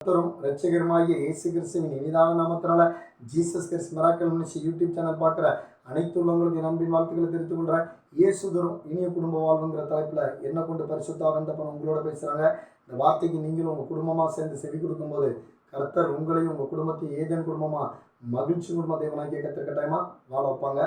கத்தரும் ரட்சகருமாகிய இயேசு கிறிஸ்துவின் இனிதான நாமத்தினால Jesus Christ miracle ministry YouTube channel பார்க்குற அனைத்து உள்ளவங்களுக்கு என் வாழ்த்துக்களை தெரிவித்துக் கொள்கிறேன் இயேசுதரும் இனிய குடும்ப வாழ்வுங்கிற தலைப்பில் என்ன கொண்டு பரிசுத்தாக வந்தப்பன் உங்களோட பேசுகிறாங்க இந்த வார்த்தைக்கு நீங்களும் உங்கள் குடும்பமாக சேர்ந்து செவி கொடுக்கும்போது கர்த்தர் உங்களையும் உங்கள் குடும்பத்தையும் ஏதேன் குடும்பமாக மகிழ்ச்சி குடும்ப தேவனாகிய கத்தர் கட்டாயமாக வாழ வைப்பாங்க.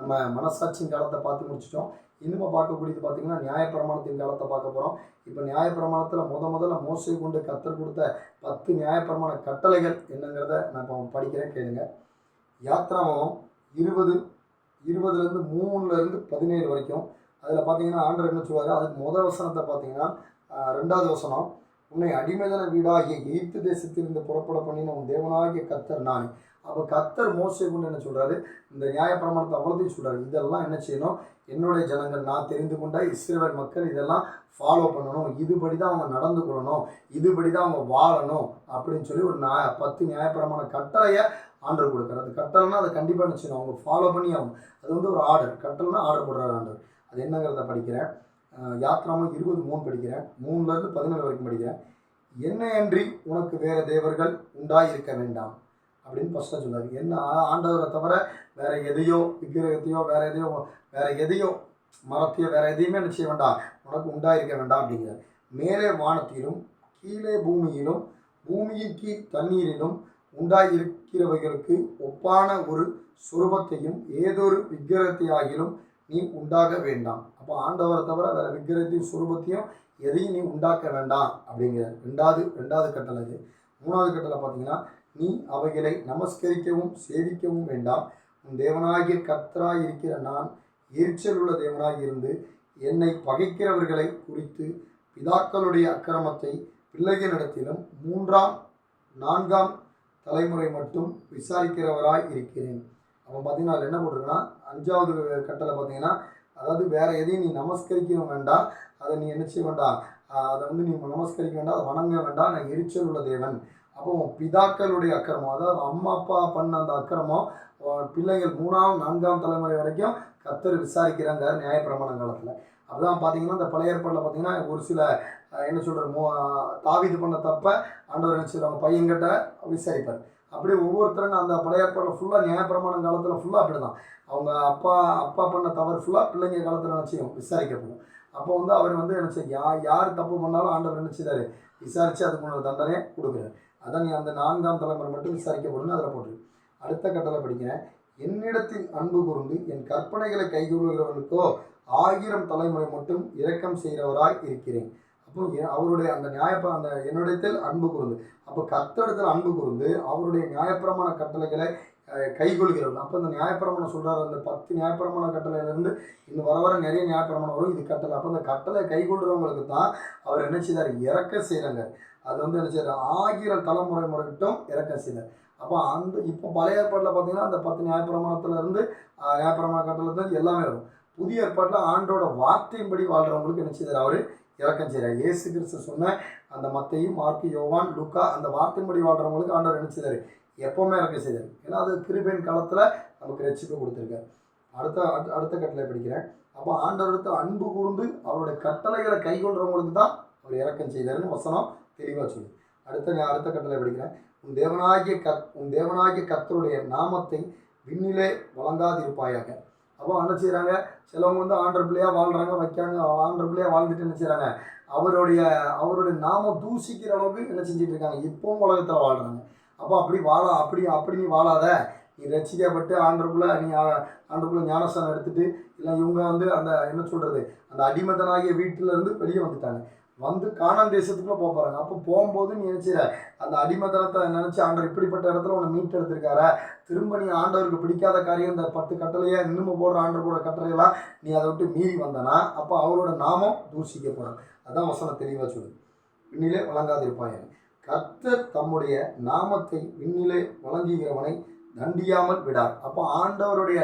நம்ம மனசாட்சியின் காலத்தை பார்த்து முடிச்சிட்டோம். இன்னும் பார்க்கக்கூடியது பார்த்தீங்கன்னா நியாயப்பிரமாணத்தின் காலத்தை பார்க்க போகிறோம் இப்போ நியாயப்பிரமாணத்தில் முத முதல்ல மோசை கொண்டு கத்தர் கொடுத்த பத்து நியாயப்பிரமாண கட்டளைகள் என்னங்கிறத நான் இப்போ படிக்கிறேன் கேளுங்க. யாத்திராமம் இருபது இருபதுலேருந்து மூணுலேருந்து பதினேழு வரைக்கும். அதில் பார்த்தீங்கன்னா ஆண்டர் என்ன சொல்லுவார்? அதுக்கு முதல் வசனத்தை பார்த்தீங்கன்னா ரெண்டாவது வசனம். உன்னை அடிமைதன வீடாகிய எகிப்து தேசத்திலிருந்து புறப்பட பண்ணின உன் தேவனாகிய கத்தர் நான். அப்போ கத்தர் மோசை கொண்டு என்ன சொல்கிறாரு இந்த நியாயப்பிரமாணத்தை அவ்வளோத்தையும் சொல்கிறாரு இதெல்லாம் என்ன செய்யணும்? என்னுடைய ஜனங்கள் நான் தெரிந்து கொண்ட இஸ்ரேல் மக்கள் இதெல்லாம் ஃபாலோ பண்ணணும். இதுபடி தான் அவங்க நடந்து கொள்ளணும். இதுபடி தான் அவங்க வாழணும். அப்படின்னு சொல்லி ஒரு நியாய பத்து நியாயப்பிரமான கட்டளையை ஆண்டர் கொடுக்குறாரு. அது கட்டளைனா அதை கண்டிப்பாக என்ன செய்யணும்? அவங்க ஃபாலோ பண்ணி ஆகும் அது வந்து ஒரு ஆர்டர் கட்டளைனா ஆர்டர் போடுறாரு ஆண்டர் அது என்னங்கிறத படிக்கிறேன். அஹ் இருபது மூணு படிக்கிறேன். மூணுலேருந்து பதினேழு வரைக்கும் படிக்கிறேன். என்ன என்னையன்றி உனக்கு வேறு தேவர்கள் உண்டாயிருக்க வேண்டாம். அப்படின்னு ஃபஸ்ட்டாக சொன்னார். என்ன ஆண்டவரை தவிர வேற எதையோ விக்கிரகத்தையோ வேற எதையோ வேற எதையோ மரத்தையோ வேற எதையுமே என்ன செய்ய வேண்டாம். உனக்கு உண்டாயிருக்க வேண்டாம் அப்படிங்கிறார். மேலே வானத்திலும் கீழே பூமியிலும் பூமியின் கீழ் தண்ணீரிலும் உண்டாயிருக்கிறவைகளுக்கு ஒப்பான ஒரு சுரூபத்தையும் ஏதொரு விக்கிரகத்தையாகிலும் நீ உண்டாக வேண்டாம். அப்போ ஆண்டவரை தவிர வேற விக்கிரகத்தையும் சுரூபத்தையும் எதையும் நீ உண்டாக்க வேண்டாம் அப்படிங்கிறார். ரெண்டாவது ரெண்டாவது கட்டளை இது மூணாவது கட்டளை பார்த்தீங்கன்னா நீ அவைகளை நமஸ்கரிக்கவும் சேவிக்கவும் வேண்டாம். உன் தேவனாகிய கர்த்தராய் இருக்கிற நான் எரிச்சல் உள்ள தேவனாய் இருந்து என்னை பகைக்கிறவர்களை குறித்து பிதாக்களுடைய அக்கிரமத்தை பிள்ளைகளிடத்திலும் மூன்றாம் நான்காம் தலைமுறை மட்டும் விசாரிக்கிறவராய் இருக்கிறேன் அப்போ பார்த்தீங்கன்னா என்ன போட்டிருக்குன்னா அஞ்சாவது கட்டளை பார்த்தீங்கன்னா அதாவது வேற எதையும் நீ நமஸ்கரிக்கவும் வேண்டாம் அதை நீ என்ன செய்ய வேண்டாம் அதை வந்து நீ நமஸ்கரிக்க வேண்டாம் அதை வணங்க வேண்டாம் நான் எரிச்சல் உள்ள தேவன். அப்போ பிதாக்களுடைய அக்கிரமம் அதாவது அம்மா அப்பா பண்ண அந்த அக்கிரமம் பிள்ளைகள் மூணாம் நான்காம் தலைமுறை வரைக்கும் கத்தர் விசாரிக்கிறாங்க நியாயப்பிரமாண காலத்தில். அதுதான் பார்த்தீங்கன்னா இந்த பழைய ஏற்பாடில் பார்த்தீங்கன்னா ஒரு சில என்ன சொல்கிற மோ தாவிது பண்ண தப்ப ஆண்டவர் என்ன பையன்கிட்ட விசாரிப்பார். அப்படி ஒவ்வொருத்தருங்க அந்த பழைய ஏற்பாடில் ஃபுல்லாக நியாயப்பிரமாணம் காலத்தில் ஃபுல்லாக அப்படி தான் அவங்க அப்பா அப்பா பண்ண தவறு ஃபுல்லாக பிள்ளைங்க காலத்தில் நினச்சியும் விசாரிக்கப்படும். அப்போ வந்து அவர் வந்து நினச்சி யா யார் தப்பு பண்ணாலும் ஆண்டவர் என்ன விசாரித்து விசாரித்து அதுக்குள்ள தண்டனையை கொடுக்குறாரு. அதான் நீ அந்த நான்காம் தலைமுறை மட்டும் விசாரிக்கப்படும் அதில் போட்டு. அடுத்த கட்டளை படிக்கிறேன். என்னிடத்தில் அன்பு கூர்ந்து என் கற்பனைகளை கைகூறுகிறவர்களுக்கோ ஆயிரம் தலைமுறை மட்டும் இரக்கம் செய்கிறவராய் இருக்கிறேன். அப்போ அவருடைய அந்த நியாயப்ப அந்த என்னிடத்தில் அன்பு கூர்ந்து. அப்போ கத்தடத்தில் அன்பு கூர்ந்து அவருடைய நியாயப்பிரமான கட்டளைகளை கைகொள்கிறவர்கள் அப்போ இந்த நியாயப்பிரமாணம் சொல்கிறார் அந்த பத்து நியாயப்பிரமான கட்டளையிலேருந்து இன்னும் வர வர நிறைய நியாயப்பிரமாணம் வரும் இது கட்டளை. அப்போ அந்த கட்டளை கைகொள்கிறவங்களுக்கு தான் அவர் என்ன செய்தார்? இறக்க செய்கிறாங்க அது வந்து என்ன செய்யறாரு ஆயிரம் தலைமுறை முறைகிட்டும் இறக்கம் செய்தார். அப்போ அந்த இப்போ பழைய ஏற்பாட்டில் பார்த்தீங்கன்னா அந்த பத்து நியாயப்பிரமாணத்துலேருந்து நியாயப்பிரமாண கட்டளத்துலேருந்து எல்லாமே வரும். புதிய ஏற்பாட்டில் ஆண்டோட வார்த்தையின்படி வாழ்கிறவங்களுக்கு என்ன செய்தார்? அவர் இறக்கம் செய்கிறார் ஏசு கிறிஸ்து சொன்ன அந்த மத்தையும் மார்க்கு யோவான் லுக்கா அந்த வார்த்தையின்படி வாழ்கிறவங்களுக்கு ஆண்டவர் என்ன செய்தார்? எப்போவுமே இறக்கம் செய்தார். ஏன்னா அது கிருபையின் காலத்தில் நமக்கு ரசிப்பு கொடுத்துருக்காரு. அடுத்த அடுத்த- அடுத்த கட்டளை படிக்கிறேன். அப்போ ஆண்டவருக்கு அன்பு கூர்ந்து அவருடைய கட்டளைகளை கைக்கொள்றவங்களுக்கு தான் அவர் இறக்கம் செய்தாருன்னு வசனம் தெளிவாக சொல்லு. அடுத்த நான் அடுத்த கட்டளை படிக்கிறேன். உன் தேவனாகிய கத் உன் தேவனாகிய கத்தருடைய நாமத்தை விண்ணிலே வழங்காதிருப்பாயாக. அப்போ என்ன செய்கிறாங்க சிலவங்க வந்து ஆண்டர் பிள்ளையாக வாழ்கிறாங்க வைக்காங்க ஆண்டர் பிள்ளையாக வாழ்ந்துட்டு என்ன செய்கிறாங்க அவருடைய அவருடைய நாமம் தூசிக்கிற அளவுக்கு என்ன செஞ்சுட்டு இருக்காங்க? இப்போவும் உலகத்தில் வாழ்கிறாங்க அப்போ அப்படி வாழ அப்படி அப்படி நீ வாழாத. நீ ரசிக்கப்பட்டு ஆண்டருக்குள்ளே நீ ஆ- ஆண்டருக்குள்ளே ஞானஸ்தானம் எடுத்துகிட்டு இல்லை இவங்க வந்து அந்த என்ன சொல்கிறது அந்த அடிமதனாகிய வீட்டிலேருந்து வெளியே வந்துட்டாங்க. வந்து காணான் தேசத்துக்குள்ள போக அப்போ போகும்போது நீ நினைச்சிட அந்த அடிமதனத்தை நினச்சி ஆண்டவர் இப்படிப்பட்ட இடத்துல உன்னை மீட்டு எடுத்திருக்காரு திரும்ப நீ ஆண்டவருக்கு பிடிக்காத காரியம் இந்த பத்து கட்டளையை இன்னும் போடுற ஆண்டவர் போடுற கட்டளையெல்லாம் நீ அதை விட்டு மீறி வந்தனா அப்போ அவரோட நாமம் தூசிக்கப்படும் அதான் வசனம் தெளிவாக சொல்லு விண்ணிலே வழங்காதிருப்பாயன் கர்த்தர் தம்முடைய நாமத்தை விண்ணிலே வழங்குகிறவனை தண்டியாமல் விடார். அப்போ ஆண்டவருடைய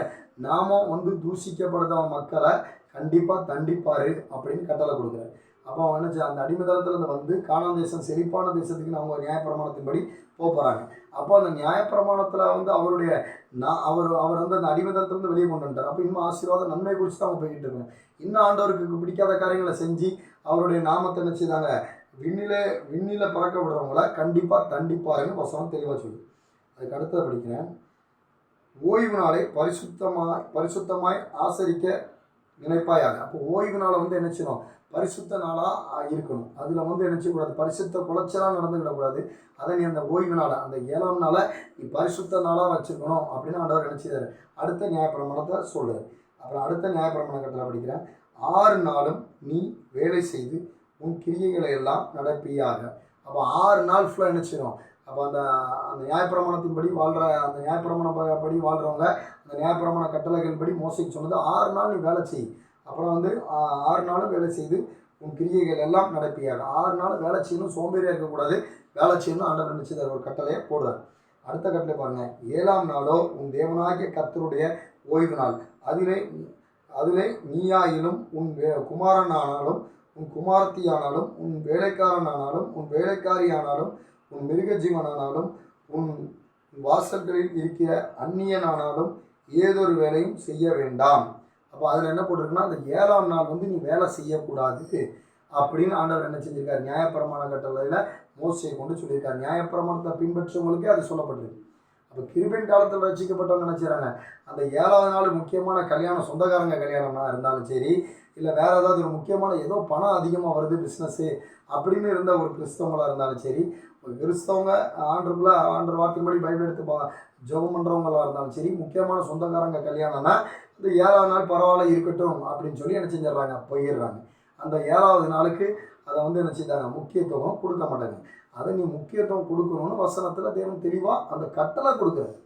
நாமம் வந்து தூஷிக்கப்படுதவன் மக்களை கண்டிப்பாக தண்டிப்பார் அப்படின்னு கட்டளை கொடுக்குறாரு. அப்போ அவன் என்ன அந்த அடிமைதளத்துலேருந்து வந்து காணான் தேசம் செழிப்பான தேசத்துக்குன்னு அவங்க நியாயப்பிரமாணத்தின்படி போக போகிறாங்க அப்போ அந்த நியாயப்பிரமாணத்தில் வந்து அவருடைய நான் அவர் அவர் வந்து அந்த அடிமைதளத்துலேருந்து வெளியே கொண்டு வந்துட்டார். அப்போ இன்னும் ஆசீர்வாதம் நன்மை குறித்து தான் அவங்க போய்கிட்டு இருக்கணும். இன்னும் ஆண்டவருக்கு பிடிக்காத காரியங்களை செஞ்சு அவருடைய நாமத்தை என்ன செய்தாங்க? விண்ணில விண்ணில பறக்க விடுறவங்கள கண்டிப்பாக தண்டிப்பாருன்னு வசனம் தெளிவாக சொல்லு அதுக்கு அடுத்ததை படிக்கிறேன். ஓய்வு நாளை பரிசுத்தமாய் பரிசுத்தமாய் ஆசரிக்க நினைப்பாயாக. அப்போ ஓய்வு நாளை வந்து என்ன செய்யணும்? பரிசுத்த நாளாக இருக்கணும். அதில் வந்து என்ன பரிசுத்த குலைச்சலாக நடந்துக்கிடக்கூடாது. அதை நீ அந்த ஓய்வு நாளை அந்த ஏழாம் நாளை நீ பரிசுத்த நாளாக வச்சுக்கணும் அப்படின்னு ஆண்டவர் நினச்சிதாரு அடுத்த நியாயப்பிரமாணத்தை சொல்லுது அப்புறம் அடுத்த நியாயப்பிரமாண கட்டளை படிக்கிறேன். ஆறு நாளும் நீ வேலை செய்து உன் கிரியைகளை எல்லாம் நடப்பியாக. அப்போ ஆறு நாள் ஃபுல்லாக நினச்சிடும் அப்போ அந்த அந்த நியாயப்பிரமாணத்தின்படி வாழ்கிற அந்த நியாயப்பிரமாண படி வாழ்கிறவங்க அந்த நியாயப்பிரமாண கட்டளைகள் படி மோசிக்கு சொன்னது ஆறு நாள் நீ வேலை செய். அப்புறம் வந்து ஆறு நாளும் வேலை செய்து உன் கிரியைகள் எல்லாம் நடப்பியாக. ஆறு நாள் வேலை செய்யணும் சோம்பேறியாக இருக்கக்கூடாது. வேலை செய்யணும் ஆண்டவர் நினைச்சது ஒரு கட்டளையை போடுறார். அடுத்த கட்டளை பாருங்க. ஏழாம் நாளோ உன் தேவனாகிய கர்த்தருடைய ஓய்வு நாள் அதிலே அதிலே நீயாயிலும் உன் வே- குமாரனானாலும் உன் குமாரத்தியானாலும் உன் வேலைக்காரனானாலும் உன் வேலைக்காரியானாலும் உன் மிருக ஜீவனானாலும் உன் வாசல்களில் இருக்கிற அந்நியனானாலும் ஏதொரு வேலையும் செய்ய வேண்டாம். அப்போ அதில் என்ன போட்டிருக்குன்னா அந்த ஏழாம் நாள் வந்து நீ வேலை செய்யக்கூடாது அப்படின்னு ஆண்டவர் என்ன செஞ்சிருக்கார்? நியாயப்பிரமாண கட்டளையில் மோசையை கொண்டு சொல்லியிருக்கார். நியாயப்பிரமாணத்தை பின்பற்றவங்களுக்கே அது சொல்லப்பட்டிருக்கு. அப்போ கிருபின் காலத்தில் ரசிக்கப்பட்டவங்க என்ன அந்த ஏழாவது நாள் முக்கியமான கல்யாணம் சொந்தக்காரங்க கல்யாணமாக இருந்தாலும் சரி இல்லை வேறு ஏதாவது ஒரு முக்கியமான ஏதோ பணம் அதிகமாக வருது பிஸ்னஸ்ஸு அப்படின்னு இருந்த ஒரு கிறிஸ்தவங்களாக இருந்தாலும் சரி ஒரு கிறிஸ்தவங்க ஆண்டுக்குள்ள ஆண்டு வார்த்தை பைபிள் எடுத்து பா ஜெபம் பண்ணுறவங்களா இருந்தாலும் சரி முக்கியமான சொந்தக்காரங்க கல்யாணம்னா இந்த ஏழாவது நாள் பரவாயில்ல இருக்கட்டும் அப்படின்னு சொல்லி என்ன செஞ்சிடுறாங்க? போயிடுறாங்க. அந்த ஏழாவது நாளுக்கு அதை வந்து என்ன செய்தாங்க? முக்கியத்துவம் கொடுக்க மாட்டாங்க. அதை நீ முக்கியத்துவம் கொடுக்கணும்னு வசனத்தில் தேவன் தெளிவாக அந்த கட்டளை கொடுக்குறாரு.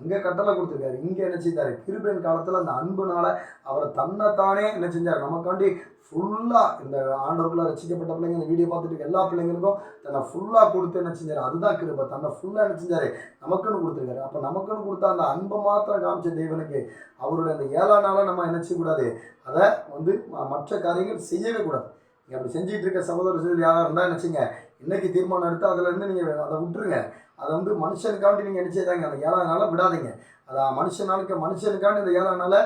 அங்கே கட்டளை கொடுத்துருக்காரு. இங்கே என்ன செய்தாரு கிருபையின் காலத்தில் அந்த அன்புனால அவரை தன்னைத்தானே என்ன செஞ்சார்? நமக்காண்டி ஃபுல்லாக இந்த ஆண்டவர்களை ரசிக்கப்பட்ட பிள்ளைங்க இந்த வீடியோ பார்த்துட்டு எல்லா பிள்ளைங்களுக்கும் தன்னை ஃபுல்லாக கொடுத்து என்ன செஞ்சார்? அதுதான் கிருபை. தன்னை ஃபுல்லாக என்ன செஞ்சார்? நமக்குன்னு கொடுத்துருக்காரு. அப்போ நமக்குன்னு கொடுத்த அந்த அன்பை மாத்திரம் காமிச்ச தேவனுக்கு அவருடைய அந்த ஏழாம் நாளாக நம்ம என்ன அதை வந்து மற்ற காரியங்கள் செய்யவே கூடாது. நீங்கள் அப்படி செஞ்சிகிட்டு இருக்க சகோதர யாராக இருந்தால் நினச்சிங்க இன்றைக்கி தீர்மானம் எடுத்து இருந்து நீங்கள் அதை விட்டுருங்க. அதை வந்து மனுஷனுக்காண்டி நீங்கள் என்ன செய்தாங்க? அந்த ஏழாம் நாளை விடாதீங்க. அதை மனுஷ நாளுக்கு மனுஷனுக்காண்டி இந்த ஏழாம் நாளை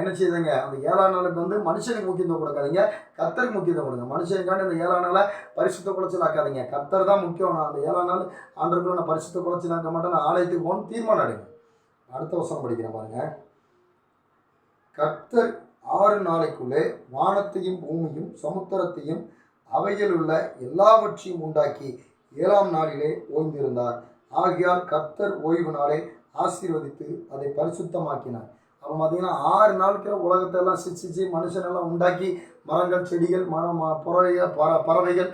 என்ன செய்தாங்க? அந்த ஏழாம் நாளுக்கு வந்து மனுஷனுக்கு முக்கியத்துவம் கொடுக்காதீங்க. கர்த்தருக்கு முக்கியத்துவம் கொடுங்க. மனுஷனுக்காண்டி இந்த ஏழாம் நாளை பரிசுத்த குலைச்சல் கர்த்தர் தான் முக்கியம். நான் அந்த ஏழாம் நாள் ஆண்டுக்குள்ள நான் பரிசுத்த குலைச்சல் மாட்டேன் நான் ஆலயத்துக்கு போகணும் தீர்மானம் எடுங்க. அடுத்த வருஷம் படிக்கிறேன் பாருங்க. கர்த்தர் ஆறு நாளைக்குள்ளே வானத்தையும் பூமியும் சமுத்திரத்தையும் அவையில் உள்ள எல்லாவற்றையும் உண்டாக்கி ஏழாம் நாளிலே ஓய்ந்திருந்தார். ஆகையால் கர்த்தர் ஓய்வு நாளை ஆசீர்வதித்து அதை பரிசுத்தமாக்கினார். அப்போ பார்த்தீங்கன்னா ஆறு நாட்கள் உலகத்தை எல்லாம் சிச்சிச்சு மனுஷனெல்லாம் உண்டாக்கி மரங்கள் செடிகள் மரம் பறவைகள் பற பறவைகள்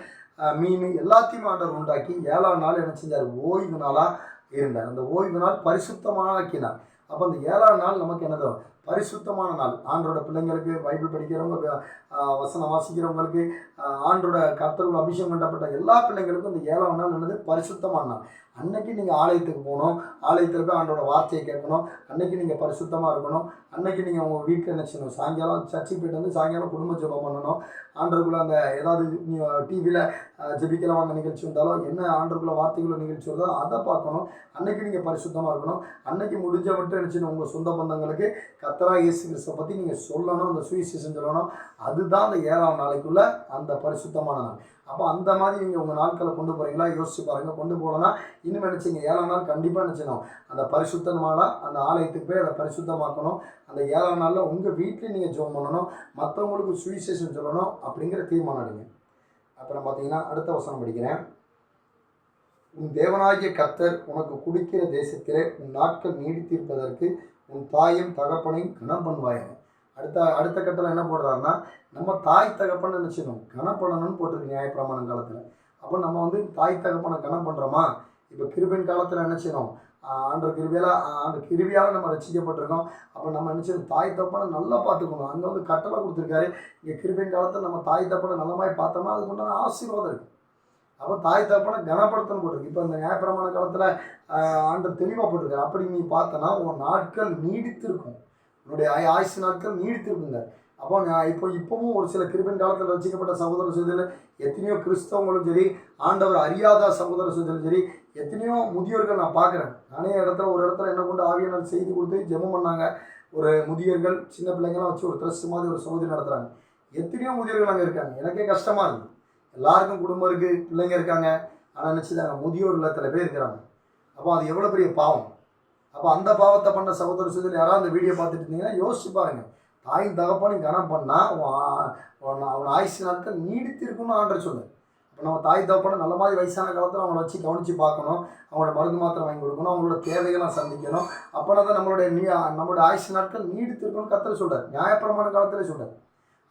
மீன் எல்லாத்தையும் ஆண்டவர் உண்டாக்கி ஏழாம் நாள் என்ன செஞ்சார்? ஓய்வு நாளாக இருந்தார். அந்த ஓய்வு நாள் பரிசுத்தமாக ஆக்கினார் அப்போ அந்த ஏழாம் நாள் நமக்கு என்னதோ பரிசுத்தமான நாள். ஆண்டோட பிள்ளைங்களுக்கு பைபிள் படிக்கிறவங்க வசனம் வாசிக்கிறவங்களுக்கு ஆண்டோட கர்த்தர்கள் அபிஷேகம் பண்ணப்பட்ட எல்லா பிள்ளைங்களுக்கும் இந்த ஏழாம் நாள் என்னது பரிசுத்தமான நாள். அன்னைக்கு நீங்கள் ஆலயத்துக்கு போகணும். ஆலயத்தில் போய் ஆண்டோட வார்த்தையை கேட்கணும். அன்னைக்கு நீங்கள் பரிசுத்தமாக இருக்கணும். அன்னைக்கு நீங்கள் உங்கள் வீட்டில் என்ன செய்யணும்? சாயங்காலம் சர்ச்சுக்கு போயிட்டு வந்து சாயங்காலம் குடும்ப ஜெபம் பண்ணணும். ஆண்டருக்குள்ள அந்த ஏதாவது டிவியில் ஜெபிக்கலாம் வாங்க நிகழ்ச்சி வந்தாலோ என்ன ஆண்டருக்குள்ள வார்த்தைக்குள்ள நிகழ்ச்சி வருதோ அதை பார்க்கணும். அன்னைக்கு நீங்கள் பரிசுத்தமாக இருக்கணும். அன்னைக்கு முடிஞ்ச மட்டும் என்ன உங்கள் சொந்த பந்தங்களுக்கு கத்தரா இயேசு கிறிஸ்துவை பற்றி நீங்கள் சொல்லணும் அந்த சுவிசேஷம் சொல்லணும். அதுதான் அந்த ஏழாம் நாளைக்குள்ள அந்த பரிசுத்தமான நாள். அப்போ அந்த மாதிரி நீங்கள் உங்கள் நாட்களை கொண்டு போகிறீங்களா யோசிச்சு பாருங்கள் கொண்டு போகலன்னா இன்னும் நினச்சிங்க. ஏழாம் நாள் கண்டிப்பாக நினச்சிக்கணும் அந்த பரிசுத்தமான அந்த ஆலயத்துக்கு போய் அதை பரிசுத்தமாக்கணும். அந்த ஏழாம் நாளில் உங்கள் வீட்லேயும் நீங்கள் ஜோம் பண்ணணும். மற்றவங்களுக்கு சுவிசேஷன் சொல்லணும் அப்படிங்கிற தீர்மானம் எடுங்க. அப்புறம் பார்த்தீங்கன்னா அடுத்த வசனம் படிக்கிறேன். உன் தேவனாகிய கத்தர் உனக்கு குடிக்கிற தேசத்திலே உன் நாட்கள் நீடித்திருப்பதற்கு உன் தாயும் தகப்பனையும் கனம் பண்ணுவாயாக அடுத்த அடுத்த கட்டத்தில் என்ன போடுறாருன்னா நம்ம தாய் தகப்பன் நினச்சிடணும் கனப்படணும்னு போட்டிருக்கு நியாயப்பிரமாணம் காலத்தில். அப்போ நம்ம வந்து தாய் தகப்பனை கனம் பண்ணுறோமா இப்போ கிருபின் காலத்தில் என்ன ஆண்டு கிருபியால் ஆண்டு கிருபியால் நம்ம ரசிக்கப்பட்டிருக்கோம் அப்போ நம்ம நினச்சது தாய் தப்பனை நல்லா பார்த்துக்கணும். அங்கே வந்து கட்டளை கொடுத்துருக்காரு. இங்கே கிருபின் காலத்தில் நம்ம தாய் தப்பனை நல்ல மாதிரி பார்த்தோம்னா அதுக்கு உண்டான ஆசீர்வாதம் இருக்குது அப்போ தாய் தப்பனை கனப்படுத்தணும் போட்டிருக்கு. இப்போ இந்த நியாயப்பிரமாண காலத்தில் ஆண்டு தெளிவாக போட்டிருக்காரு. அப்படி நீ பார்த்தனா உன் நாட்கள் நீடித்திருக்கும். உன்னுடைய ஆயுசு நாட்கள் நீடித்திருக்குங்க அப்போ நான் இப்போ இப்போவும் ஒரு சில கிருபின் காலத்தில் ரசிக்கப்பட்ட சகோதர சகோதரில் எத்தனையோ கிறிஸ்தவங்களும் சரி ஆண்டவர் அறியாத சகோதர சகோதரிலும் சரி எத்தனையோ முதியோர்கள் நான் பார்க்குறேன். நானே இடத்துல ஒரு இடத்துல என்ன கொண்டு ஆவியாளர் செய்தி கொடுத்து ஜெபம் பண்ணாங்க. ஒரு முதியோர்கள் சின்ன பிள்ளைங்களாம் வச்சு ஒரு ட்ரெஸ் மாதிரி ஒரு சகோதரி நடத்துகிறாங்க எத்தனையோ முதியோர்கள் அங்கே இருக்காங்க. எனக்கே கஷ்டமாக இருக்குது எல்லாருக்கும் குடும்பம் இருக்குது பிள்ளைங்க இருக்காங்க. ஆனால் நினச்சிதாங்க முதியோர் இல்லத்தில் பேர் இருக்கிறாங்க. அப்போ அது எவ்வளோ பெரிய பாவம். அப்போ அந்த பாவத்தை பண்ண சகோதர சகோதரி யாராவது அந்த வீடியோ பார்த்துட்டு இருந்தீங்கன்னா யோசிச்சு பாருங்க. தாயும் தகப்பனும் கனம் பண்ணால் அவன் ஆயுசு நாட்கள் நீடித்திருக்குன்னு ஆண்டர் சொல்லு இப்போ நம்ம தாய் தகப்பனை நல்ல மாதிரி வயசான காலத்தில் அவங்கள வச்சு கவனித்து பார்க்கணும். அவங்களோட மருந்து மாத்திரை வாங்கி கொடுக்கணும். அவங்களோட தேவைகளை சந்திக்கணும். அப்போனா தான் நம்மளுடைய நீ நம்மளோட ஆயுசு நாட்கள் நீடித்திருக்குன்னு கத்தர் சொல்கிறார் நியாயப்பிரமான காலத்தில் சொல்கிறார்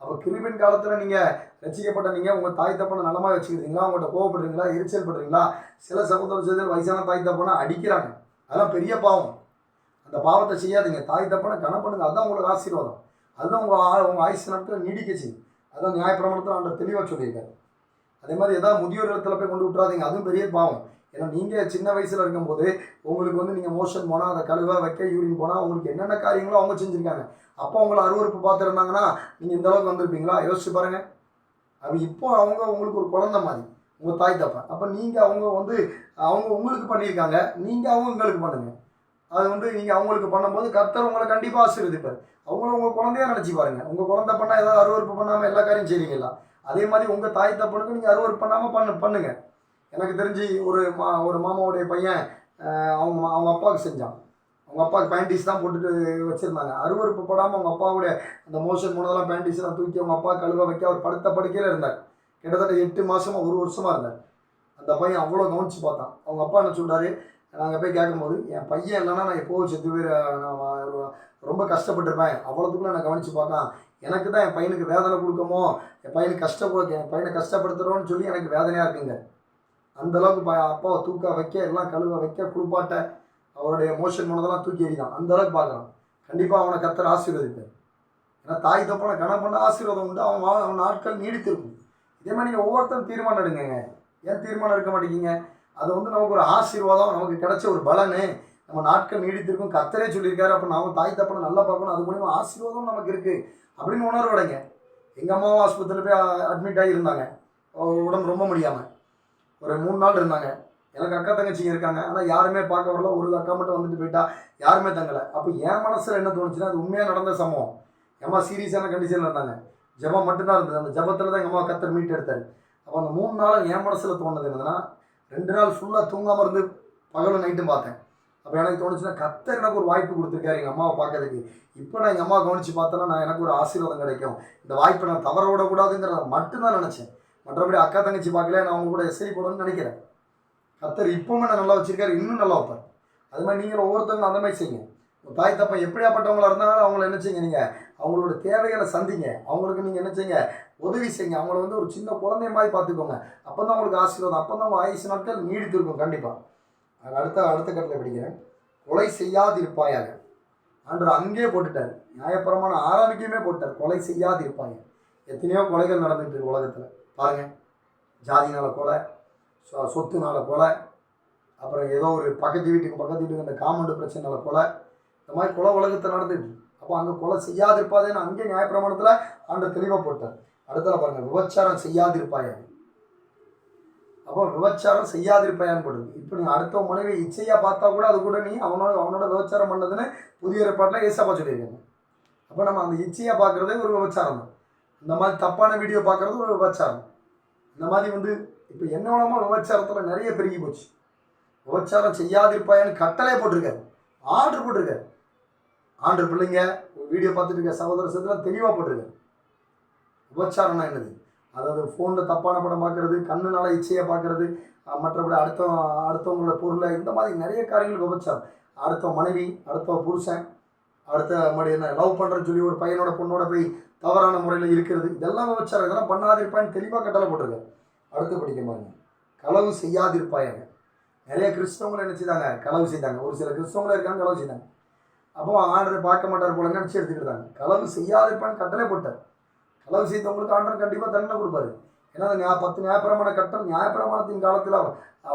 அப்போ கிருபின் காலத்தில் நீங்கள் ரசிக்கப்பட்ட நீங்கள் உங்கள் தாய் தப்பனை நலமாக வச்சுக்கிறீங்களா அவங்கள்ட்ட கோவப்படுறீங்களா எரிச்சல் படுறீங்களா? சில சகோதர சகோதரர் வயசான தாய் தப்பனை அடிக்கிறாங்க. அதெல்லாம் பெரிய பாவம். அந்த பாவத்தை செய்யாதீங்க. தாய் தப்பனை கணம் பண்ணுங்க. அதுதான் உங்களுக்கு ஆசீர்வாதம். அதுதான் உங்கள் ஆ- உங்கள் ஆயுசு நாட்களை நீடிக்க செய்யும். அதான் நியாயப்பிரமாணத்தில் ஆண்டவர் தெளிவாக சொல்லியிருக்காரு. அதே மாதிரி ஏதாவது முதியோர் இடத்துல போய் கொண்டு விட்றாதீங்க அதுவும் பெரிய பாவம். ஏன்னா நீங்கள் சின்ன வயசில் இருக்கும்போது உங்களுக்கு வந்து நீங்கள் மோஷன் போனால் அதை கழுவ வைக்க யூரின் போனால் உங்களுக்கு என்னென்ன காரியங்களோ அவங்க செஞ்சுருக்காங்க. அப்போ உங்களை அருவறுப்பு பார்த்துருந்தாங்கன்னா நீங்கள் இந்த அளவுக்கு வந்திருப்பீங்களா? யோசிச்சு பாருங்கள் அப்போ இப்போ அவங்க உங்களுக்கு ஒரு குழந்த மாதிரி. உங்கள் தாய் தப்பா. அப்போ நீங்கள் அவங்க வந்து அவங்க உங்களுக்கு பண்ணியிருக்காங்க நீங்கள் உங்களுக்கு பண்ணுங்க. அது வந்து நீங்கள் அவங்களுக்கு பண்ணும்போது கர்த்தர் உங்களை கண்டிப்பாக ஆசீர்வதிப்பார். அவங்கள உங்கள் குழந்தையா நினச்சி பாருங்க. உங்கள் குழந்தை பண்ணால் ஏதாவது அருவறுப்பு பண்ணாமல் எல்லா காரியம் செய்வீங்களா அதே மாதிரி உங்கள் தாய் தப்பனுக்கு நீங்கள் அருவறுப்பு பண்ணாமல் பண்ணு பண்ணுங்க. எனக்கு தெரிஞ்சு ஒரு மா ஒரு மாமாவுடைய பையன் அவங்க அவங்க அப்பாவுக்கு செஞ்சான். அவங்க அப்பாவுக்கு பேண்டீஸ் தான் போட்டுட்டு வச்சுருந்தாங்க. அருவறுப்பு படாமல் அவங்க அப்பாவுடைய அந்த மோஷன் போனதெல்லாம் பேண்டீஸ்லாம் தூக்கி அவங்க அப்பா கழுவ வைக்க அவர் படுத்த படுக்கையில் இருந்தார். கிட்டத்தட்ட எட்டு மாதமாக ஒரு வருஷமாக இருந்தார் அந்த பையன் அவ்வளோ கவனிச்சு பார்த்தான். அவங்க அப்பா என்ன சொல்கிறாரு நாங்கள் போய் கேட்கும்போது என் பையன் இல்லைன்னா நான் எப்போ செத்து போய் நான் ரொம்ப கஷ்டப்பட்டிருப்பேன். அவ்வளோத்துக்குள்ள நான் கவனித்து பார்த்தான். எனக்கு தான் என் பையனுக்கு வேதனை கொடுக்கமோ? என் பையனுக்கு கஷ்டப்படுத்த என் பையனை கஷ்டப்படுத்துகிறோன்னு சொல்லி எனக்கு வேதனையாக இருக்குங்க. அந்த அளவுக்கு ப அப்பாவை தூக்க வைக்க எல்லாம் கழுவ வைக்க குளிப்பாட்ட அவருடைய மோஷன் மனதெல்லாம் தூக்கி எறிதான். அந்தளவுக்கு பார்க்கலாம் பார்க்குறான். கண்டிப்பாக அவனை கத்தர் ஆசீர்வதிப்பார். ஏன்னா தாய் தப்பான கணம் பண்ண ஆசீர்வாதம் உண்டு. அவன் அவன் நாட்கள் நீடித்திருக்கும். இதே மாதிரி நீங்கள் ஒவ்வொருத்தரும் தீர்மானம் எடுங்கங்க. ஏன் தீர்மானம் எடுக்க மாட்டேங்கிங்க அது வந்து நமக்கு ஒரு ஆசீர்வாதம் நமக்கு கிடைச்ச ஒரு பலனு. நம்ம நாட்கள் நீடித்திருக்கும். கத்தரே சொல்லியிருக்காரு அப்போ நாம தாய் தப்பனை நல்லா பார்க்கணும். அது மூலிமா ஆசீர்வாதம் நமக்கு இருக்குது அப்படின்னு உணர்வடைங்க எங்கள் அம்மாவும் ஆஸ்பத்திரியில் போய் அட்மிட் ஆகியிருந்தாங்க. உடம்பு ரொம்ப முடியாமல் ஒரு மூணு நாள் இருந்தாங்க. எனக்கு அக்கா தங்கச்சிங்க இருக்காங்க. ஆனால் யாருமே பார்க்க வரல. ஒரு அக்கா மட்டும் வந்துட்டு போயிட்டா. யாருமே தங்கலை. அப்போ என் மனசில் என்ன தோணுச்சுன்னா அது உண்மையாக நடந்த சம்பவம். ஏமா சீரியஸான கண்டிஷனில் இருந்தாங்க. ஜெபம் மட்டும்தான் இருந்தது. அந்த ஜெபத்தில் தான் எங்கள் அம்மா கத்தர் மீட் எடுத்தார். அப்போ அந்த மூணு நாள் என் மனசில் தோணுது என்னதுன்னா ரெண்டு நாள் ஃபுல்லாக தூங்காமல் இருந்து பகலும் நைட்டும் பார்த்தேன். அப்போ எனக்கு தோணுச்சுன்னா கத்தர் எனக்கு ஒரு வாய்ப்பு கொடுத்துருக்காரு எங்கள் அம்மாவை பார்க்கறதுக்கு. இப்போ நான் எங்கள் அம்மா கவனித்து பார்த்தேன்னா நான் எனக்கு ஒரு ஆசீர்வாதம் கிடைக்கும். இந்த வாய்ப்பை நான் தவற விடக்கூடாதுங்கிறத மட்டும்தான் நினச்சேன். மற்றபடி அக்கா தங்கச்சி பார்க்கல நான் அவங்க கூட எஸ்ஐ போடணும்னு நினைக்கிறேன். கத்தர் இப்போவுமே நான் நல்லா வச்சுருக்காரு இன்னும் நல்லா வைப்பார். அது மாதிரி நீங்களும் ஒவ்வொருத்தவங்களும் அந்த மாதிரி செய்யுங்க. தாய் தப்பன் எப்படியாப்பட்டவங்களா இருந்தாலும் அவங்கள என்ன செய்யுங்க நீங்கள் அவங்களோட தேவைகளை சந்திங்க. அவங்களுக்கு நீங்கள் என்ன செய்யுங்க? உதவி செய்யுங்க. அவங்கள வந்து ஒரு சின்ன குழந்தை மாதிரி பார்த்துக்கோங்க. அப்போ தான் அவங்களுக்கு ஆசீர்வாதம். அப்போ தான் உங்கள் ஆயுசு நாட்கள் நீடித்திருக்கும் கண்டிப்பாக அடுத்த அடுத்த கட்டில் படிக்கிறேன். கொலை செய்யாதிருப்பாயாக. ஆண்டவர் அங்கேயே போட்டுட்டார். நியாயப்பிரமான ஆரம்பிக்கமே போட்டார் கொலை செய்யாதிருப்பாங்க எத்தனையோ கொலைகள் நடந்துட்டு இருக்கு உலகத்தில். பாருங்க. ஜாதினால கொலை சொ- சொத்துனால கொலை அப்புறம் ஏதோ ஒரு பக்கத்து வீட்டுக்கு பக்கத்து வீட்டுக்கு அந்த காமௌண்டு பிரச்சனைனால கொலை இந்த மாதிரி கொலை உலகத்தில் நடந்துட்டு அப்போ அங்கே கொலை செய்யாதிருப்பாதேன்னு அங்கே நியாயப்பிரமாணத்தில் ஆண்டு தெளிவாக போட்டார். அடுத்தல பாருங்க விபச்சாரம் செய்யாதிருப்பாயா அப்போ விபச்சாரம் செய்யாதிருப்பாயான்னு போடுது. இப்போ நீ அடுத்த மனைவி இச்சையாக பார்த்தா கூட அது கூட நீ அவனோட அவனோட விபச்சாரம் பண்ணதுன்னு புதிய ஏற்பாட்டில் ஏசாப்பா சொல்லியிருக்காங்க. அப்போ நம்ம அந்த இச்சையாக பார்க்குறதே ஒரு விபச்சாரம் தான். இந்த மாதிரி தப்பான வீடியோ பார்க்குறது ஒரு விபச்சாரம். இந்த மாதிரி வந்து இப்போ என்ன விபச்சாரத்தில் நிறைய பெருகி போச்சு. விபச்சாரம் செய்யாதிருப்பாயான்னு கட்டளை போட்டிருக்காரு. ஆர்டர் போட்டிருக்காரு. ஆண்டு பிள்ளைங்க வீடியோ பார்த்துட்டு இருக்க சகோதர சகோதரர் தெளிவாக போட்டிருக்கேன் உபச்சாரம்னா என்னது? அதாவது ஃபோனில் தப்பான படம் பார்க்குறது கண்ணுனால இச்சையை பார்க்குறது மற்றபடி அடுத்த அடுத்தவங்களோட பொருளை இந்த மாதிரி நிறைய காரியங்கள் உபச்சாரம். அடுத்த மனைவி அடுத்த புருஷன் அடுத்த மாதிரி என்ன லவ் பண்ணுறேன்னு சொல்லி ஒரு பையனோட பொண்ணோட போய் தவறான முறையில் இருக்கிறது இதெல்லாம் விபச்சாரம் இதெல்லாம் பண்ணாதிருப்பான்னு தெளிவாக கட்டளை போட்டிருக்கேன் அடுத்து படிக்க பாருங்க. களவு செய்யாதிருப்பாயாங்க நிறைய கிறிஸ்தவங்களை என்ன தாங்க களவு செய்தாங்க. ஒரு சில கிறிஸ்தவங்களே இருக்காங்க களவு செய்தாங்க. அப்போ ஆண்டரை பார்க்க மாட்டார் போல நினச்சி எடுத்துக்கிட்டாங்க களவு செய்யாதிருப்பான்னு கட்டளை போட்டார். களவு செய்தவங்களுக்கு ஆண்டர் கண்டிப்பாக தண்டனை கொடுப்பாரு. ஏன்னா அந்த பத்து நியாயப்பிரமாண கட்டம் நியாயப்பிரமாணத்தின் காலத்தில்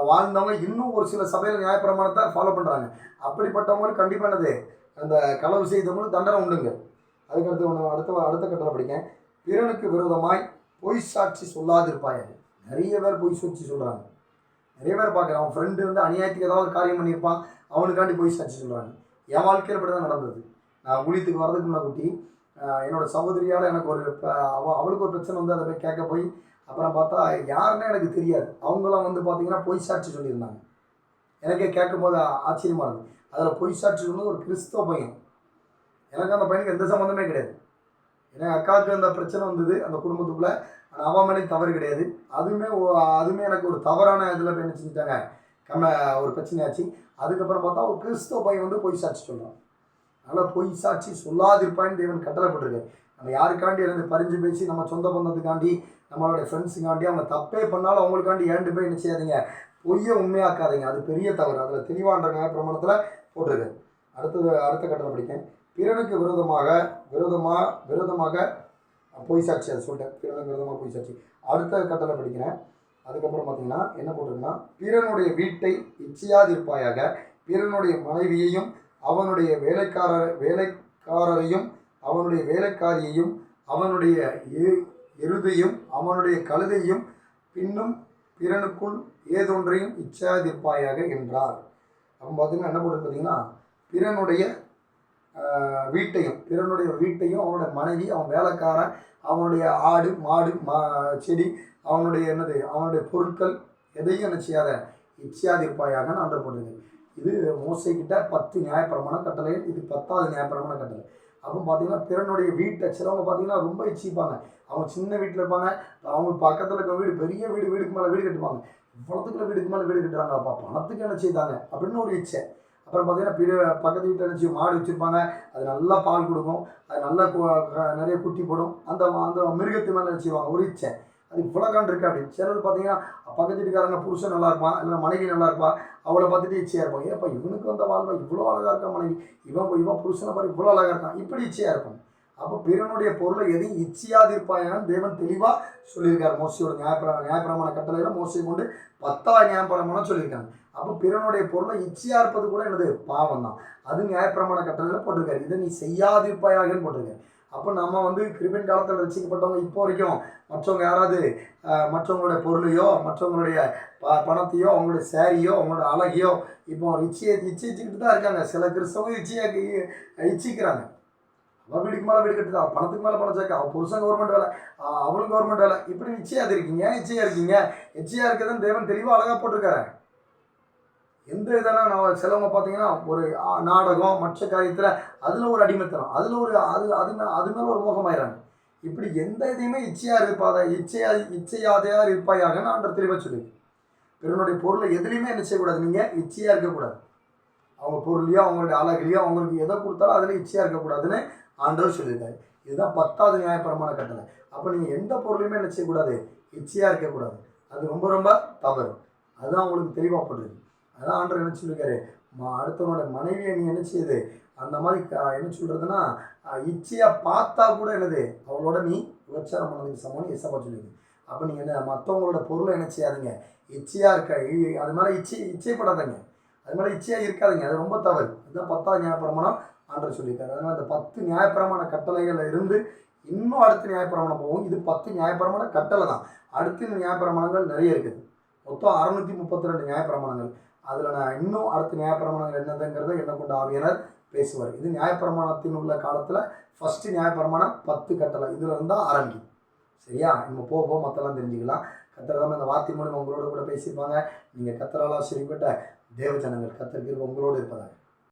வாழ்ந்தவங்க இன்னும் ஒரு சில சபையில் நியாயப்பிரமாணத்தை ஃபாலோ பண்ணுறாங்க அப்படிப்பட்டவங்களுக்கு கண்டிப்பானது அந்த களவு செய்தவங்களுக்கு தண்டனை உண்டுங்க. அதுக்கடுத்து ஒன்று அடுத்த அடுத்த கட்டளை படிக்கேன் பிறனுக்கு விரோதமாய் பொய் சாட்சி சொல்லாதிருப்பாயாக. நிறைய பேர் பொய் சாட்சி சொல்கிறாங்க நிறைய பேர் பார்க்குறேன் அவன் ஃப்ரெண்டு வந்து அநியாயத்துக்கு ஏதாவது ஒரு காரியம் பண்ணியிருப்பான். அவனுக்காண்டி பொய் சாட்சி சொல்கிறாங்க என் வாழ்க்கையில் இப்படி தான் நடந்தது. நான் ஊழியத்துக்கு வரதுக்கு முன்னாடி குட்டி என்னோட சகோதரியால் எனக்கு ஒரு இப்போ அவ அவளுக்கு ஒரு பிரச்சனை வந்து அதை போய் கேட்க போய் அப்புறம் பார்த்தா யாருன்னே எனக்கு தெரியாது. அவங்களாம் வந்து பார்த்தீங்கன்னா பொய் சாட்சி சொல்லியிருந்தாங்க. எனக்கே கேட்கும்போது ஆச்சரியமாக இருந்தது. அதில் பொய் சாட்சி சொன்னது ஒரு கிறிஸ்தவ பையன். எனக்கு அந்த பையனுக்கு எந்த சம்மந்தமே கிடையாது. ஏன்னா அக்காவுக்கு அந்த பிரச்சனை வந்தது அந்த குடும்பத்துக்குள்ளே. ஆனால் அவன் மேலே தவறு கிடையாது. அதுவுமே அதுவுமே எனக்கு ஒரு தவறான இதில் என்ன செஞ்சுட்டாங்க. கம்ம ஒரு பிரச்சனையாச்சு. அதுக்கப்புறம் பார்த்தா ஒரு கிறிஸ்தவ பையன் வந்து பொய் சாட்சி சொல்கிறான் அதனால் பொய் சாட்சி சொல்லாதிருப்பான்னு தேவன் கட்டளைப்பட்டிருக்கு நம்ம யாருக்காண்டி இருந்து பறிஞ்சு பேசி நம்ம சொந்த பந்தத்துக்காண்டி நம்மளுடைய ஃப்ரெண்ட்ஸுக்காண்டி அவங்க தப்பே பண்ணாலும் அவங்களுக்காண்டி ஏண்டு போய் என்ன செய்யாதீங்க? பொய்யை உண்மையாக்காதீங்க. அது பெரிய தவறு. அதில் தெளிவான்ற பிரமாணத்தில் போட்டிருக்காரு. அடுத்தது அடுத்த கட்டளை படிக்கேன் பிறனுக்கு விரோதமாக விரோதமாக விரோதமாக பொய் சாட்சி அதை சொல்லிட்டேன். பிறனுக்கு விரோதமாக பொய் சாட்சி. அடுத்த கட்டளை படிக்கிறேன். அதுக்கப்புறம் பார்த்தீங்கன்னா என்ன போட்டிருக்குன்னா பிறனுடைய வீட்டை இச்சையாதிருப்பாயாக பிறனுடைய மனைவியையும் அவனுடைய வேலைக்காரர் வேலைக்காரரையும் அவனுடைய வேலைக்காரியையும் அவனுடைய எ- எருதையும் அவனுடைய கழுதையும் பின்னும் பிறனுக்குள் ஏதொன்றையும் இச்சையாதிருப்பாயாக என்றார். அப்போ பார்த்தீங்கன்னா என்ன போட்டு பார்த்தீங்கன்னா பிறனுடைய வீட்டையும் பிறனுடைய வீட்டையும் அவனுடைய மனைவி அவன் வேலைக்காரன் அவனுடைய ஆடு மாடு மா செடி அவனுடைய என்னது அவனுடைய பொருட்கள் எதையும் என்ன செய்யாத இச்சியாதிருப்பாயாக ஆண்டர் போட்டது இது மோசைக்கிட்ட பத்து நியாயப்பிரமான கட்டளை இது பத்தாவது நியாயப்பிரமான கட்டளை. அப்போ பார்த்தீங்கன்னா பிறனுடைய வீட்டை சிலவங்க பார்த்தீங்கன்னா ரொம்ப இச்சிப்பாங்க. அவங்க சின்ன வீட்டில் இருப்பாங்க அவங்க பக்கத்தில் இருக்க வீடு பெரிய வீடு வீடுக்கு மேலே வீடு கட்டுவாங்க. இவ்வளோத்துக்குள்ள வீடுக்கு மேலே வீடு கட்டுறாங்கப்பா பணத்துக்கு என்ன செய்தாங்க? அப்படின்னு ஒரு இச்சை. அப்புறம் பார்த்தீங்கன்னா பிற பக்கத்து வீட்டில் என்ன மாடு வச்சுருப்பாங்க. அது நல்லா பால் கொடுக்கும். அது நல்லா நிறைய குட்டி போடும். அந்த அந்த மிருகத்து மேலே என்ன செய்வாங்க? ஒரு இச்சை. அது இவ்வளோகான் இருக்கு அப்படின்னு. சிலர் பார்த்தீங்கன்னா பக்கத்து வீட்டுக்காரங்க புருஷன் நல்லா இருப்பான் இல்லை மனைவி நல்லா இருப்பா அவளை பார்த்துட்டு இச்சையாக இருப்பாங்க. ஏப்பா இவனுக்கு வந்த வாழ்வா இவ்வளோ அழகாக இருக்கா மனைவி? இவன் இவன் புருஷனை பாரு இவ்வளோ அழகாக இருக்கான். இப்படி இச்சையாக இருப்பான். அப்போ பிறனுடைய பொருளை எதையும் இச்சையாதிருப்பாயான்னு தேவன் தெளிவாக சொல்லியிருக்காரு மோசியோட நியாயப்பிர நியாயப்பிரமான கட்டளையில் மோசையை கொண்டு பத்தாவது நியாயப்பிரமாணம் சொல்லியிருக்காங்க. அப்போ பிறனுடைய பொருளை இச்சையாக இருப்பது கூட எனது பாவம் தான் அது நியாயப்பிரமான கட்டளையில் போட்டிருக்காரு. இதை நீ செய்யாதிருப்பாயாகன்னு போட்டிருக்காரு. அப்போ நம்ம வந்து கிருபின் காலத்தில் ரசிக்கப்பட்டவங்க இப்போ வரைக்கும் மற்றவங்க யாராவது மற்றவங்களுடைய பொருளையோ மற்றவங்களுடைய ப பணத்தையோ அவங்களுடைய சேரியோ அவங்களோட அழகையோ இப்போ இச்சையை இச்சிச்சுக்கிட்டு தான் இருக்காங்க. சில கிறிஸ்தவங்க இச்சையாக இச்சிக்கிறாங்க. அவள் வீட்டுக்கு மேலே வீடு அவள் பணத்துக்கு மேலே பணம் சேர்க்க அவள் புருஷன் கவர்மெண்ட் வேலை அவளும் கவர்மெண்ட் வேலை. இப்படி நிச்சயம் இருக்கீங்க ஏன் நிச்சயம் இருக்கீங்க நிச்சயம் இருக்கிறதுன்னு தேவன் தெளிவாக அழகாக போட்டிருக்காரு. எந்த இதெல்லாம் நான் சிலவங்க பார்த்தீங்கன்னா ஒரு நாடகம் மற்ற காரியத்தில் அதில் ஒரு அடிமைத்தனம் அதில் ஒரு அது அது மேலே அது மேலே ஒரு மோகமாயிறாங்க. இப்படி எந்த இதையுமே இச்சையாக இருப்பாத இச்சையா இச்சையாதையாக இருப்பாயாக ஆண்டர் தெளிவாக சொல்லுவேன். பிறனுடைய பொருளை எதுலையுமே என்ன செய்யக்கூடாது நீங்கள் இச்சையாக இருக்கக்கூடாது. அவங்க பொருளையோ அவங்களுடைய அழகுலையோ அவங்களுக்கு எதை கொடுத்தாலும் அதில் இச்சையாக இருக்கக்கூடாதுன்னு ஆண்டவர் சொல்லியிருக்காரு. இதுதான் பத்தாவது நியாயப்பரமான கட்டளை. அப்போ நீங்கள் எந்த பொருளையுமே என்ன செய்யக்கூடாது? இச்சையாக இருக்கக்கூடாது. அது ரொம்ப ரொம்ப தவறு. அதுதான் உங்களுக்கு தெளிவாகப்படுது அதான் ஆண்டர் என்ன சொல்லியிருக்காரு? அடுத்தவனோட மனைவியை நீ என்ன செய்யுது அந்த மாதிரி என்ன சொல்கிறதுனா இச்சையாக பார்த்தா கூட என்னது அவளோட நீ விபச்சாரம் பண்ணதுக்கு சமம்னு எசப்பா சொல்லியிருக்கு. அப்போ நீங்கள் என்ன மற்றவங்களோட பொருளை என்ன செய்யாதீங்க. இச்சையாக இருக்க இ- அது மேலே இச்சை இச்சைப்படாதங்க. அது மேலே இச்சையாக இருக்காதீங்க. அது ரொம்ப தவறு. இதுதான் பத்தாவது நியாயப்பிரமாணம் ஆண்டர் சொல்லியிருக்காரு. அதனால் அந்த பத்து நியாயப்பிரமாண கட்டளைகளில் இருந்து இன்னும் அடுத்த நியாயப்பிரமாணம் போகும். இது பத்து நியாயப்பிரமாண கட்டளை தான். அடுத்த நியாயப்பிரமாணங்கள் நிறைய இருக்குது. மொத்தம் அறுநூற்றி முப்பத்தி ரெண்டு நியாயப்பிரமாணங்கள். அதில் நான் இன்னும் அடுத்த நியாயப்பிரமாணங்கள் என்னதுங்கிறத என்ன கொண்டு ஆவியனர் பேசுவார். இது நியாயப்பிரமாணத்தின் உள்ள காலத்தில் ஃபஸ்ட்டு நியாயப்பிரமாணம் பத்து கட்டளை. இதில் இருந்தால் ஆரம்பிக்கும் சரியா? நம்ம போக போக மற்றெல்லாம் தெரிஞ்சுக்கலாம். கத்திரதாம இந்த வார்த்தை மூலம் உங்களோட கூட பேசியிருப்பாங்க. நீங்கள் கத்தரால் ஆசிரியப்பட்ட தேவஜனங்கள் கத்தருக்கு உங்களோடு இருப்பதாக.